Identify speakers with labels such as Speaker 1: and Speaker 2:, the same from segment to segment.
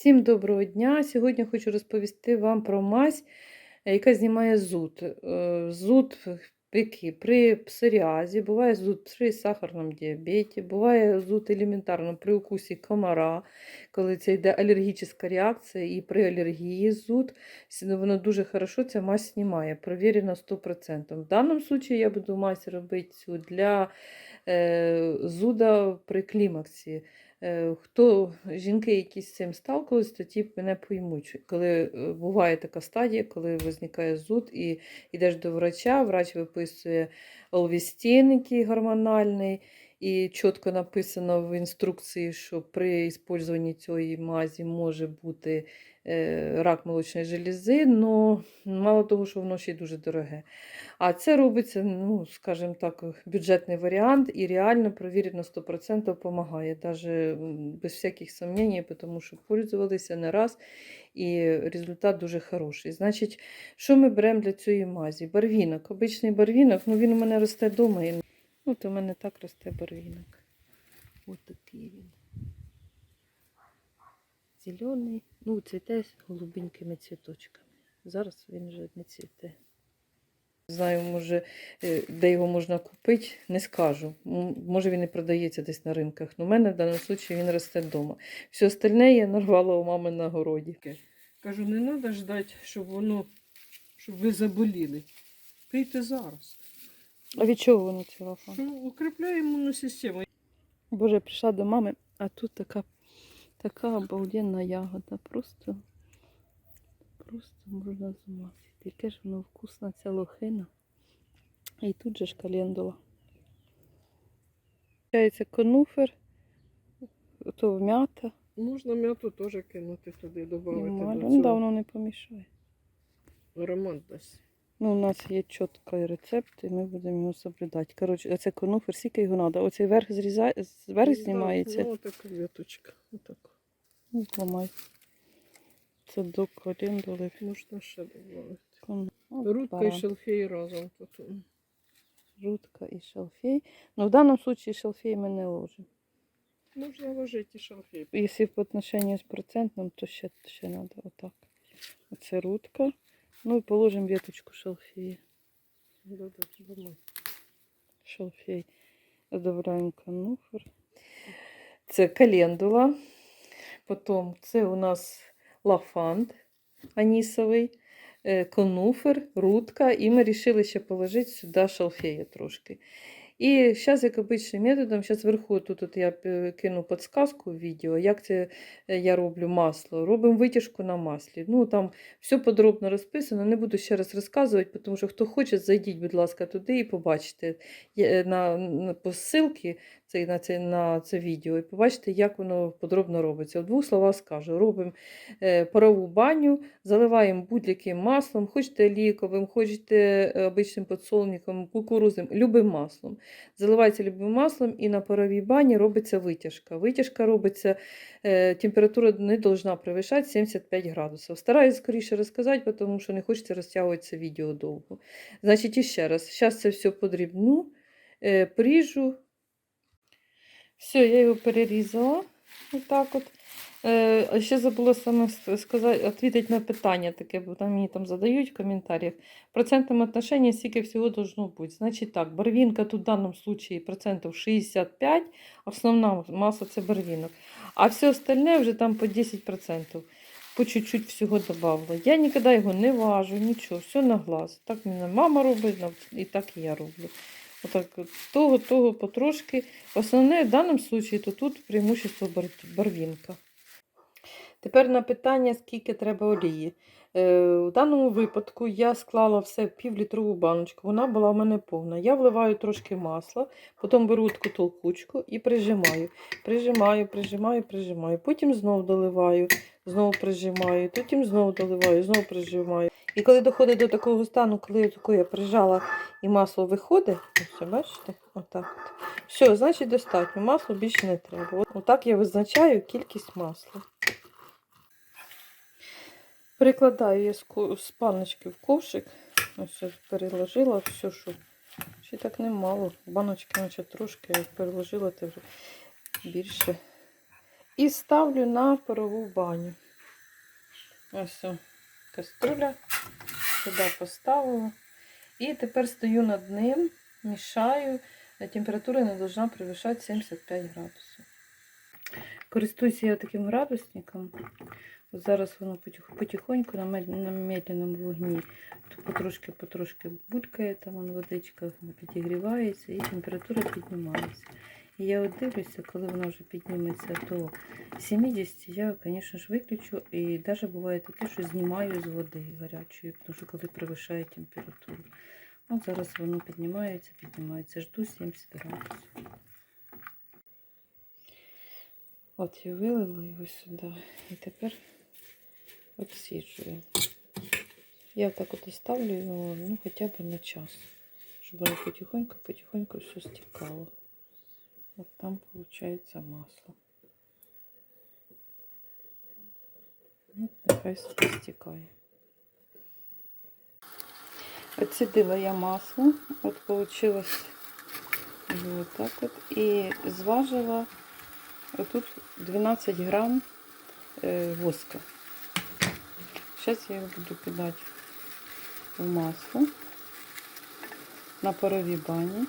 Speaker 1: Всім доброго дня! Сьогодні хочу розповісти вам про мазь, е, яка знімає зуд. Е, Зуд який? при псоріазі, буває зуд при сахарному діабеті, буває зуд елементарно при укусі комара, коли це йде алергічна реакція, і при алергії зуд. С- Воно дуже хорошо ця мазь знімає, провірено 100%. В даному випадку я буду мазь робити для е, зуда при клімаксі. Е, Хто жінки, які з цим сталкувалися, то ті мене поймуть. Коли е, буває така стадія, коли виникає зуд і йдеш до врача, врач виписує олвістін, який гормональний, і чітко написано в інструкції, що при використанні цієї мазі може бути е, рак молочної желізи, але мало того, що воно ще й дуже дороге. А це робиться, ну, скажімо так, бюджетний варіант і реально провірено 100% допомагає, навіть без всяких сомнень, тому що пользувалися не раз, і результат дуже хороший. Значить, що ми беремо для цієї мазі? Барвінок. Обичний барвінок, ну він у мене росте вдома. От у мене так росте барвінок. Ось такий він. Зелений, ну, цвіте з голубенькими цвіточками. Зараз він вже не цвіте. Знаю, може, е, де його можна купити, не скажу. Може він і продається десь на ринках. але в мене в даному випадку він росте вдома. Все остальне я нарвала у мами на городі.
Speaker 2: Кажу, не треба ждати, щоб воно, щоб ви заболіли. Пийте зараз.
Speaker 1: А від чого воно цього?
Speaker 2: Що укріпляє імунну систему.
Speaker 1: Боже, я прийшла до мами, а тут така, така обалденна ягода. Просто, просто можна з ума. Яке ж воно вкусна ця лохина. І тут же ж календула. Получається конуфер, то м'ята.
Speaker 2: Можна м'яту теж кинути туди, додати
Speaker 1: маля.
Speaker 2: до
Speaker 1: Ну,
Speaker 2: цього.
Speaker 1: воно не помішає.
Speaker 2: Аромат дасть.
Speaker 1: Ну, у нас є чіткий рецепт, і ми будемо його соблюдати. Коротше, оце конуфер, скільки його треба. Оцей верх зрізає, верх знімається.
Speaker 2: Ну, така веточка. Отак.
Speaker 1: Ну, Зламай. Це до календули.
Speaker 2: Можна ще додати.
Speaker 1: Кон-
Speaker 2: Рудка і шелфей разом. Тут.
Speaker 1: Рудка і шалфей. Ну, в данном случае шалфей ми не ложимо.
Speaker 2: Можна ложити і шелфей.
Speaker 1: Если в отношении з процентом, то ще, ще треба отак. Оце рудка. Ну і положим веточку шалфея. Шалфей. Добавляем кануфер. Це календула. Потім це у нас лафант анісовий, е, конуфер, рудка. І ми вирішили ще положити сюди шалфея трошки. І зараз, як обичним методом, зараз вверху тут от я е, кину підсказку в відео, як це е, я роблю масло. Робимо витяжку на маслі. Ну, там все подробно розписано, не буду ще раз розказувати, тому що хто хоче, зайдіть, будь ласка, туди і побачите Є, на, на по ссылці це, на, це, на це відео і побачите, як воно подробно робиться. В двох словах скажу. Робимо е, парову баню, заливаємо будь-яким маслом, хочете олійковим, хочете е, обичним подсолніком, кукурузним, любим маслом. Заливається любим маслом і на паровій бані робиться витяжка. Витяжка робиться, е, температура не повинна перевищати 75 градусів. Стараюсь скоріше розказати, тому що не хочеться розтягувати це відео довго. Значить, іще раз, зараз це все подрібну, поріжу. Все, я його перерізала. Отак от. Е, ще забула саме сказати, відповідати на питання таке, бо там мені там задають в коментарях. В процентному отношенні всього должно бути. Значить так, барвінка тут в даному случаї процентів 65, основна маса це барвінок. А все остальне вже там по 10%. По чуть-чуть всього додавала. Я ніколи його не важу, нічого, все на глаз. Так мене мама робить, і так і я роблю. Отак, того, того потрошки. Основне в даному випадку, то тут преимущество барвінка. Тепер на питання, скільки треба олії. Е, у даному випадку я склала все в півлітрову баночку, вона була в мене повна. Я вливаю трошки масла, потім беру таку толкучку і прижимаю. Прижимаю, прижимаю, прижимаю. Потім знову доливаю, знову прижимаю, потім знову доливаю, знову прижимаю. І коли доходить до такого стану, коли я прижала і масло виходить, ось бачите, отак. От. Все, значить достатньо, масло більше не треба. Отак я визначаю кількість масла. Перекладаю я з, паночки в ковшик. Ось я переложила все, що ще так немало. Баночки, наче трошки я переложила вже більше. І ставлю на парову баню. Ось каструля. Сюди поставила. І тепер стою над ним, мішаю. Температура не должна превышать 75 градусів. Користуюся я таким градусником. Зараз воно потихоньку на, мед- на медленному вогні потрошки-потрошки булькає, там водичка підігрівається і температура піднімається. Я от дивлюся, коли вона вже підніметься до 70, я, звісно ж, виключу. І навіть буває таке, що знімаю з води гарячої, тому що коли перевищає температуру. От зараз воно піднімається, піднімається. Жду 70 градусів. От я вилила його сюди. І тепер обсіджую. Я так от оставлю його ну, хоча б на час, щоб воно потихоньку-потихоньку все стікало. От там виходить масло. От нехай собі стікає. Отсідила я масло. От получилось вот так от. І зважила тут 12 грам е, воска. Зараз я його буду кидати в масло на паровій бані.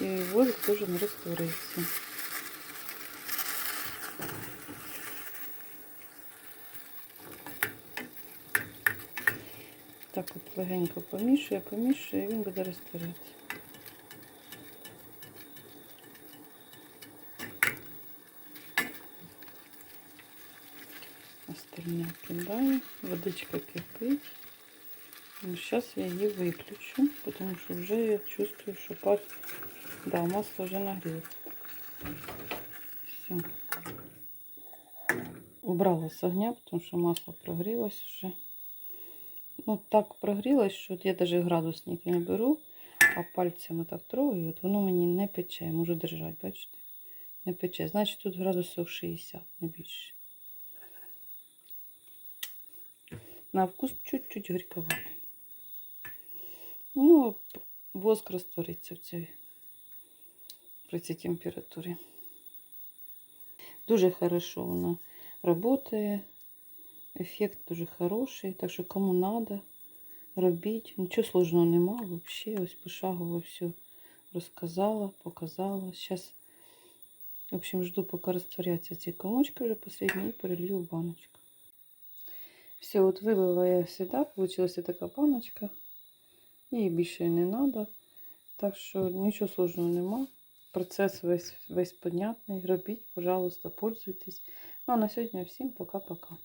Speaker 1: І воск должен розтворитися. Так от легенько помішую, помішую, і він буде розтворятися. Остальне кидаю, водичка кипить. Зараз я її виключу, тому що вже я чувствую, що пар... да, масло вже нагрілося. Все. Убрала з огня, тому що масло прогрілось вже. Ну, так прогрілось, що от я навіть градусник не беру, а пальцями так трогаю, от воно мені не пече, можу держати, бачите? Не пече. Значить тут градусів 60, не більше. На вкус чуть-чуть горьковато. Ну, воск розтвориться в цій, при цій температурі. Дуже хорошо вона працює. Ефект дуже хороший. Так що кому надо, робіть. Нічого сложного нема. Взагалі, ось пошагово все розказала, показала. Зараз, в общем, жду, поки розтворяться ці комочки вже останні і перелью в баночку. Все, от вилила я сюди, получилася така баночка. Їй більше не треба. Так що нічого сложного нема. Процес весь, весь понятний. Робіть, пожалуйста, пользуйтесь. Ну а на сьогодні всім пока-пока.